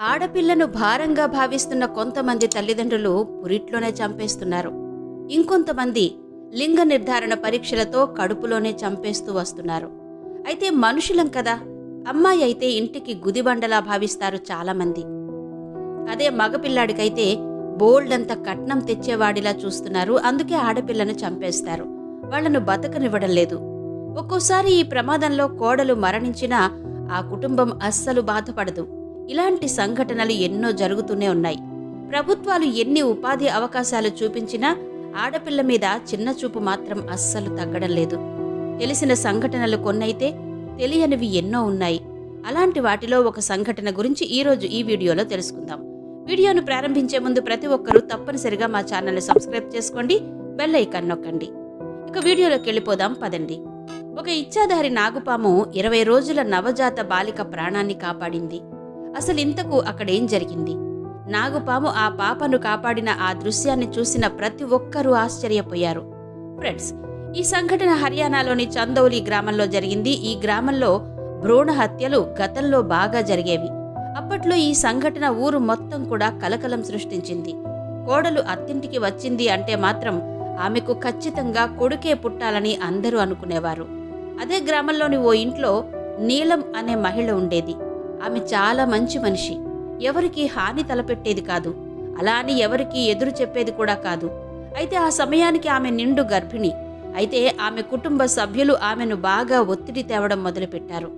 ఆడపిల్లను భారంగా భావిస్తున్న కొంతమంది తల్లిదండ్రులు పురిట్లోనే చంపేస్తున్నారు. ఇంకొంతమంది లింగ నిర్ధారణ పరీక్షలతో కడుపులోనే చంపేస్తూ వస్తున్నారు. అయితే మనుషులం కదా. అమ్మాయి అయితే ఇంటికి గుదిబండలా భావిస్తారు చాలామంది. అదే మగపిల్లాడికైతే బోల్డ్ అంత కట్నం తెచ్చేవాడిలా చూస్తున్నారు. అందుకే ఆడపిల్లను చంపేస్తారు. వాళ్ళను బతకనివ్వడం లేదు. ఒక్కోసారి ఈ ప్రమాదంలో కోడలు మరణించినా ఆ కుటుంబం అస్సలు బాధపడదు. ఇలాంటి సంఘటనలు ఎన్నో జరుగుతూనే ఉన్నాయి. ప్రభుత్వాలు ఎన్ని ఉపాధి అవకాశాలు చూపించినా ఆడపిల్ల మీద చిన్న చూపు మాత్రం అస్సలు తగ్గడం లేదు. తెలిసిన సంఘటనలు కొన్నైతే తెలియనివి ఎన్నో ఉన్నాయి. అలాంటి వాటిలో ఒక సంఘటన గురించి ఈరోజు ఈ వీడియోలో తెలుసుకుందాం. వీడియోను ప్రారంభించే ముందు ప్రతి ఒక్కరూ తప్పనిసరిగా మా ఛానల్ని సబ్స్క్రైబ్ చేసుకోండి బెల్ ఐకాన్ నొక్కండి. ఇక వీడియోలోకి వెళ్ళిపోదాం పదండి. ఒక ఇచ్చాధారి నాగుపాము ఇరవై రోజుల నవజాత బాలిక ప్రాణాన్ని కాపాడింది. అసలు ఇంతకు అక్కడేం జరిగింది? నాగుపాము ఆ పాపను కాపాడిన ఆ దృశ్యాన్ని చూసిన ప్రతి ఒక్కరూ ఆశ్చర్యపోయారు. ఫ్రెండ్స్ ఈ సంఘటన హర్యానాలోని చందౌలి గ్రామంలో జరిగింది. ఈ గ్రామంలో భ్రూణ హత్యలు గతంలో బాగా జరిగేవి. అప్పట్లో ఈ సంఘటన ఊరు మొత్తం కూడా కలకలం సృష్టించింది. కోడలు అత్తింటికి వచ్చింది అంటే మాత్రం ఆమెకు ఖచ్చితంగా కొడుకే పుట్టాలని అందరూ అనుకునేవారు. అదే గ్రామంలోని ఓ ఇంట్లో నీలం అనే మహిళ ఉండేది. ఆమె చాలా మంచి మనిషి. ఎవరికి హాని తలపెట్టేది కాదు. అలా అని ఎవరికి ఎదురు చెప్పేది కూడా కాదు. అయితే ఆ సమయానికి ఆమె నిండు గర్భిణి. అయితే ఆమె కుటుంబ సభ్యులు ఆమెను బాగా ఒత్తిడి తేవడం మొదలుపెట్టారు.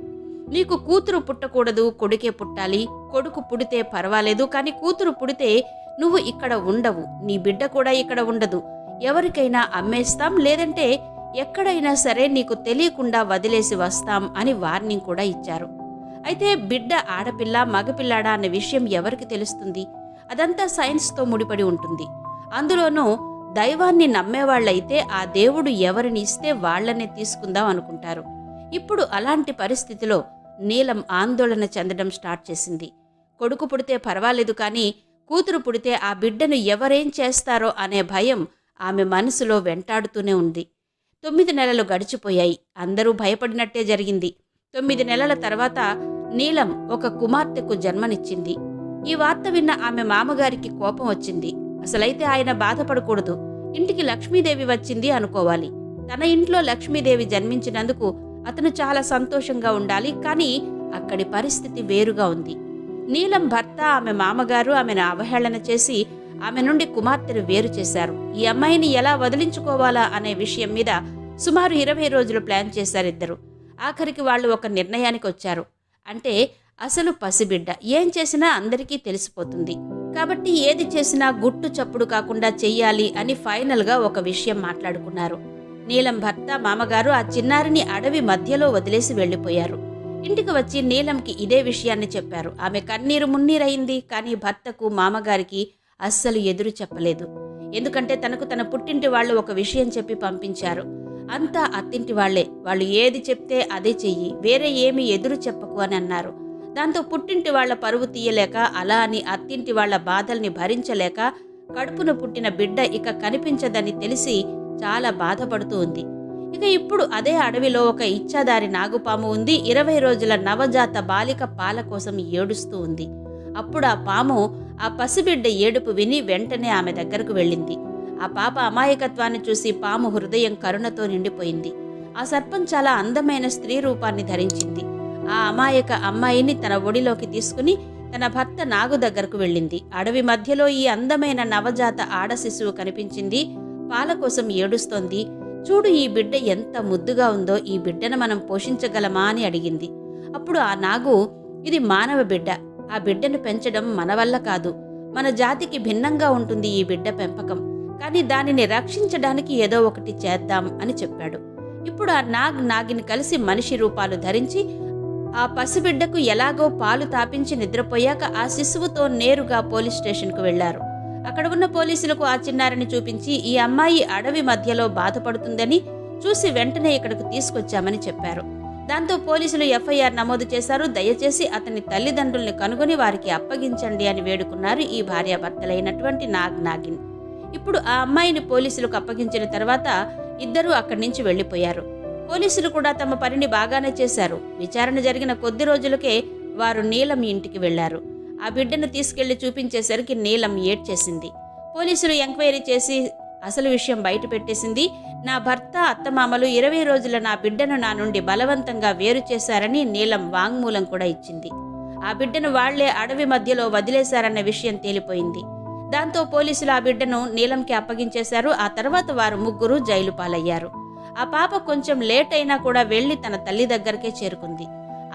నీకు కూతురు పుట్టకూడదు కొడుకే పుట్టాలి కొడుకు పుడితే పర్వాలేదు కానీ కూతురు పుడితే నువ్వు ఇక్కడ ఉండవు నీ బిడ్డ కూడా ఇక్కడ ఉండదు. ఎవరికైనా అమ్మేస్తాం లేదంటే ఎక్కడైనా సరే నీకు తెలియకుండా వదిలేసి వస్తాం అని వార్నింగ్ కూడా ఇచ్చారు. అయితే బిడ్డ ఆడపిల్ల మగపిల్లాడా అనే విషయం ఎవరికి తెలుస్తుంది? అదంతా సైన్స్తో ముడిపడి ఉంటుంది. అందులోనూ దైవాన్ని నమ్మేవాళ్ళైతే ఆ దేవుడు ఎవరిని ఇస్తే వాళ్ళనే తీసుకుందాం అనుకుంటారు. ఇప్పుడు అలాంటి పరిస్థితిలో నీలం ఆందోళన చెందడం స్టార్ట్ చేసింది. కొడుకు పుడితే పర్వాలేదు కానీ కూతురు పుడితే ఆ బిడ్డను ఎవరేం చేస్తారో అనే భయం ఆమె మనసులో వెంటాడుతూనే ఉంది. తొమ్మిది నెలలు గడిచిపోయాయి. అందరూ భయపడినట్టే జరిగింది. తొమ్మిది నెలల తర్వాత నీలం ఒక కుమార్తెకు జన్మనిచ్చింది. ఈ వార్త విన్న ఆమె మామగారికి కోపం వచ్చింది. అసలైతే ఆయన బాధపడకూడదు. ఇంటికి లక్ష్మీదేవి వచ్చింది అనుకోవాలి. తన ఇంట్లో లక్ష్మీదేవి జన్మించినందుకు అతను చాలా సంతోషంగా ఉండాలి కానీ అక్కడి పరిస్థితి వేరుగా ఉంది. నీలం భర్త ఆమె మామగారు ఆమెను అవహేళన చేసి ఆమె నుండి కుమార్తెను వేరు చేశారు. ఈ అమ్మాయిని ఎలా వదిలించుకోవాలా అనే విషయం మీద సుమారు ఇరవై రోజులు ప్లాన్ చేశారిద్దరు ఆఖరికి వాళ్ళు ఒక నిర్ణయానికి వచ్చారు అంటే అసలు పసిబిడ్డ ఏం చేసినా అందరికీ తెలిసిపోతుంది. కాబట్టి ఏది చేసినా గుట్టు చప్పుడు కాకుండా చెయ్యాలి అని ఫైనల్గా ఒక విషయం మాట్లాడుకున్నారు. నీలం భర్త మామగారు ఆ చిన్నారిని అడవి మధ్యలో వదిలేసి వెళ్ళిపోయారు ఇంటికి వచ్చి నీలంకి ఇదే విషయాన్ని చెప్పారు. ఆమె కన్నీరు మున్నీరైంది కానీ భర్తకు మామగారికి అస్సలు ఎదురు చెప్పలేదు. ఎందుకంటే తనకు తన పుట్టింటి వాళ్ళు ఒక విషయం చెప్పి పంపించారు. అంతా అత్తింటి వాళ్ళే వాళ్ళు ఏది చెప్తే అదే చెయ్యి. వేరే ఏమి ఎదురు చెప్పకు అని అన్నారు. దాంతో పుట్టింటి వాళ్ళ పరువు తీయలేక అలా అని అత్తింటి వాళ్ళ బాధల్ని భరించలేక కడుపున పుట్టిన బిడ్డ ఇక కనిపించదని తెలిసి చాలా బాధపడుతూ ఉంది. ఇక ఇప్పుడు అదే అడవిలో ఒక ఇచ్చాదారి నాగుపాము ఉంది. ఇరవై రోజుల నవజాత బాలిక పాల కోసం ఏడుస్తూ ఉంది. అప్పుడు ఆ పాము ఆ పసిబిడ్డ ఏడుపు విని వెంటనే ఆమె దగ్గరకు వెళ్ళింది. ఆ పాప అమాయకత్వాన్ని చూసి పాము హృదయం కరుణతో నిండిపోయింది. ఆ సర్పం చాలా అందమైన స్త్రీ రూపాన్ని ధరించింది. ఆ అమాయక అమ్మాయిని తన ఒడిలోకి తీసుకుని తన భర్త నాగు దగ్గరకు వెళ్ళింది. అడవి మధ్యలో ఈ అందమైన నవజాత ఆడ శిశువు కనిపించింది. పాల కోసం ఏడుస్తోంది. చూడు ఈ బిడ్డ ఎంత ముద్దుగా ఉందో ఈ బిడ్డను మనం పోషించగలమా అని అడిగింది. అప్పుడు ఆ నాగు ఇది మానవ బిడ్డ. ఆ బిడ్డను పెంచడం మన వల్ల కాదు. మన జాతికి భిన్నంగా ఉంటుంది ఈ బిడ్డ పెంపకం. కానీ దానిని రక్షించడానికి ఏదో ఒకటి చేద్దాం అని చెప్పాడు. ఇప్పుడు ఆ నాగ్ నాగిని కలిసి మనిషి రూపాలు ధరించి ఆ పసిబిడ్డకు ఎలాగో పాలు తాపించి నిద్రపోయాక ఆ శిశువుతో నేరుగా పోలీస్ స్టేషన్కు వెళ్ళారు అక్కడ ఉన్న పోలీసులకు ఆ చిన్నారిని చూపించి ఈ అమ్మాయి అడవి మధ్యలో బాధపడుతుందని చూసి వెంటనే ఇక్కడకు తీసుకొచ్చామని చెప్పారు. దాంతో పోలీసులు ఎఫ్ఐఆర్ నమోదు చేశారు. దయచేసి అతని తల్లిదండ్రుల్ని కనుగొని వారికి అప్పగించండి అని వేడుకున్నారు ఈ భార్యాభర్తలైనటువంటి నాగ్ నాగిన్. ఇప్పుడు ఆ అమ్మాయిని పోలీసులకు అప్పగించిన తర్వాత ఇద్దరూ అక్కడి నుంచి వెళ్ళిపోయారు పోలీసులు కూడా తమ పనిని బాగానే చేశారు. విచారణ జరిగిన కొద్ది రోజులకే వారు నీలం ఇంటికి వెళ్ళారు ఆ బిడ్డను తీసుకెళ్ళి చూపించేసరికి నీలం ఏడ్చేసింది. పోలీసులు ఎంక్వైరీ చేసి అసలు విషయం బయట పెట్టేసింది. నా భర్త అత్తమామలు ఇరవై రోజుల నా బిడ్డను నా నుండి బలవంతంగా వేరు చేశారని నీలం వాంగ్మూలం కూడా ఇచ్చింది. ఆ బిడ్డను వాళ్ళే అడవి మధ్యలో వదిలేశారన్న విషయం తేలిపోయింది. దాంతో పోలీసులు ఆ బిడ్డను నీలంకి అప్పగించేశారు. ఆ తర్వాత వారు ముగ్గురు జైలు పాలయ్యారు. ఆ పాప కొంచెం లేట్ అయినా కూడా వెళ్ళి తన తల్లి దగ్గరకే చేరుకుంది.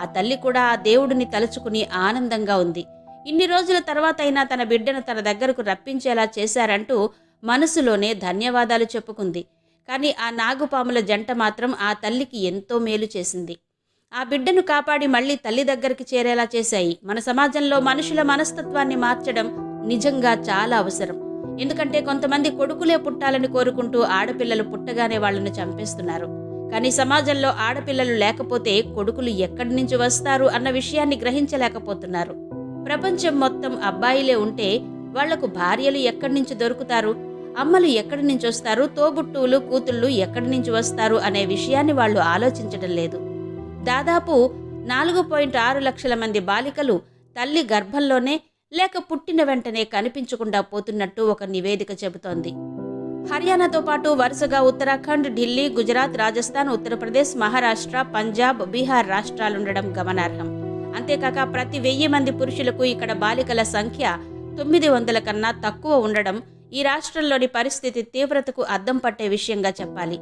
ఆ తల్లి కూడా ఆ దేవుడిని తలుచుకుని ఆనందంగా ఉంది. ఇన్ని రోజుల తర్వాత అయినా తన బిడ్డను తన దగ్గరకు రప్పించేలా చేశారంటూ మనసులోనే ధన్యవాదాలు చెప్పుకుంది. కానీ ఆ నాగుపాముల జంట మాత్రం ఆ తల్లికి ఎంతో మేలు చేసింది. ఆ బిడ్డను కాపాడి మళ్ళీ తల్లి దగ్గరికి చేరేలా చేశాయి. మన సమాజంలో మనుషుల మనస్తత్వాన్ని మార్చడం నిజంగా చాలా అవసరం. ఎందుకంటే కొంతమంది కొడుకులే పుట్టాలని కోరుకుంటూ ఆడపిల్లలు పుట్టగానే వాళ్ళను చంపేస్తున్నారు. కానీ సమాజంలో ఆడపిల్లలు లేకపోతే కొడుకులు ఎక్కడి నుంచి వస్తారు అన్న విషయాన్ని గ్రహించలేకపోతున్నారు. ప్రపంచం మొత్తం అబ్బాయిలే ఉంటే వాళ్ళకు భార్యలు ఎక్కడి నుంచి దొరుకుతారు? అమ్మలు ఎక్కడి నుంచి వస్తారు? తోబుట్టువులు కూతుళ్ళు ఎక్కడి నుంచి వస్తారు? అనే విషయాన్ని వాళ్ళు ఆలోచించడం లేదు. దాదాపు నాలుగు పాయింట్ ఆరు లక్షల మంది బాలికలు తల్లి గర్భంలోనే లేక పుట్టిన వెంటనే కనిపించకుండా పోతున్నట్టు ఒక నివేదిక చెబుతోంది. హర్యానాతో పాటు వరుసగా ఉత్తరాఖండ్ ఢిల్లీ గుజరాత్ రాజస్థాన్ ఉత్తరప్రదేశ్ మహారాష్ట్ర పంజాబ్ బీహార్ రాష్ట్రాలుండడం గమనార్హం. అంతేకాక ప్రతి వెయ్యి మంది పురుషులకు ఇక్కడ బాలికల సంఖ్య తొమ్మిది వందల కన్నా తక్కువ ఉండడం ఈ రాష్ట్రంలోని పరిస్థితి తీవ్రతకు అద్దం పట్టే విషయంగా చెప్పాలి.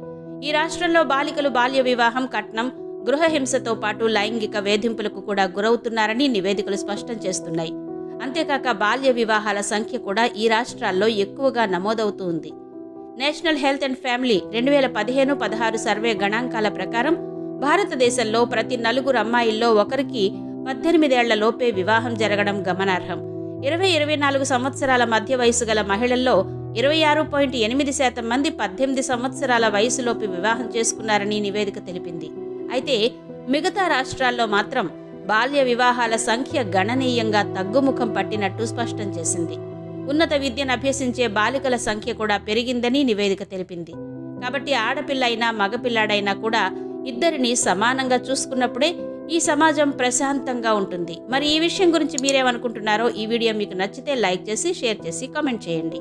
ఈ రాష్ట్రంలో బాలికలు బాల్య వివాహం కట్నం గృహహింసతో పాటు లైంగిక వేధింపులకు కూడా గురవుతున్నారని నివేదికలు స్పష్టం చేస్తున్నాయి. అంతేకాక బాల్య వివాహాల సంఖ్య కూడా ఈ రాష్ట్రాల్లో ఎక్కువగా నమోదవుతూ ఉంది. నేషనల్ హెల్త్ అండ్ ఫ్యామిలీ రెండు వేల పదిహేను పదహారు సర్వే గణాంకాల ప్రకారం భారతదేశంలో ప్రతి నలుగురు అమ్మాయిల్లో ఒకరికి పద్దెనిమిదేళ్ళ లోపే వివాహం జరగడం గమనార్హం. ఇరవై ఇరవై నాలుగు సంవత్సరాల మధ్య వయసు గల మహిళల్లో ఇరవై ఆరు పాయింట్ ఎనిమిది శాతం మంది పద్దెనిమిది సంవత్సరాల వయసులోపు వివాహం చేసుకున్నారని నివేదిక తెలిపింది. అయితే మిగతా రాష్ట్రాల్లో మాత్రం బాల్య వివాహాల సంఖ్య గణనీయంగా తగ్గుముఖం పట్టినట్టు స్పష్టం చేసింది. ఉన్నత విద్యను అభ్యసించే బాలికల సంఖ్య కూడా పెరిగిందని నివేదిక తెలిపింది. కాబట్టి ఆడపిల్ల అయినా మగపిల్లాడైనా కూడా ఇద్దరిని సమానంగా చూసుకున్నప్పుడే ఈ సమాజం ప్రశాంతంగా ఉంటుంది. మరి ఈ విషయం గురించి మీరేమనుకుంటున్నారో ఈ వీడియో మీకు నచ్చితే లైక్ చేసి షేర్ చేసి కామెంట్ చేయండి.